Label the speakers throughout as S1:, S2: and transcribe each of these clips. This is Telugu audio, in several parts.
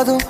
S1: కాలం నీతో నడవదు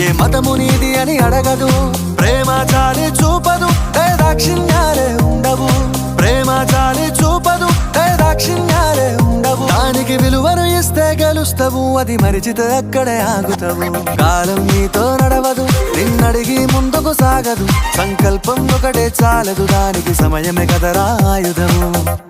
S1: ఏ మతము నీది అని అడగదు. ప్రేమ చాలి చూపదు. ఏ దాక్షిణ్యాలే ఉండవు. ప్రేమ చాలి చూపదు. ఏ దాక్షిణ్యాలే ఉండవు. దానికి విలువను ఇస్తే గెలుస్తావు. అది మరిచితే అక్కడే ఆగుతావు. కాలం నీతో నడవదు. నిన్నడిగి ముందుకు సాగదు. సంకల్పం ఒకటే చాలదు. దానికి సమయమే కదరా ఆయుధము.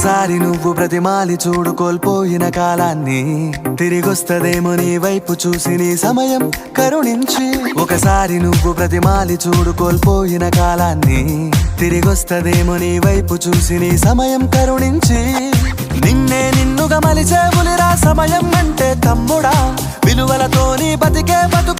S1: ఒక్కసారి నువ్వు ప్రతిమాలి చూడు కోల్పోయిన కాలాన్ని. తిరిగొస్తదేమో నీ వైపు చూసి నీ సమయం కరుణించి. ఒకసారి నువ్వు ప్రతిమాలి చూడు కోల్పోయిన కాలాన్ని. తిరిగొస్తదేమో నీ వైపు చూసి నీ సమయం కరుణించి. నిన్నే నిన్నుగా మలిచే సమయం అంటే తమ్ముడా. విలువలతో నీ బతికే బతుకు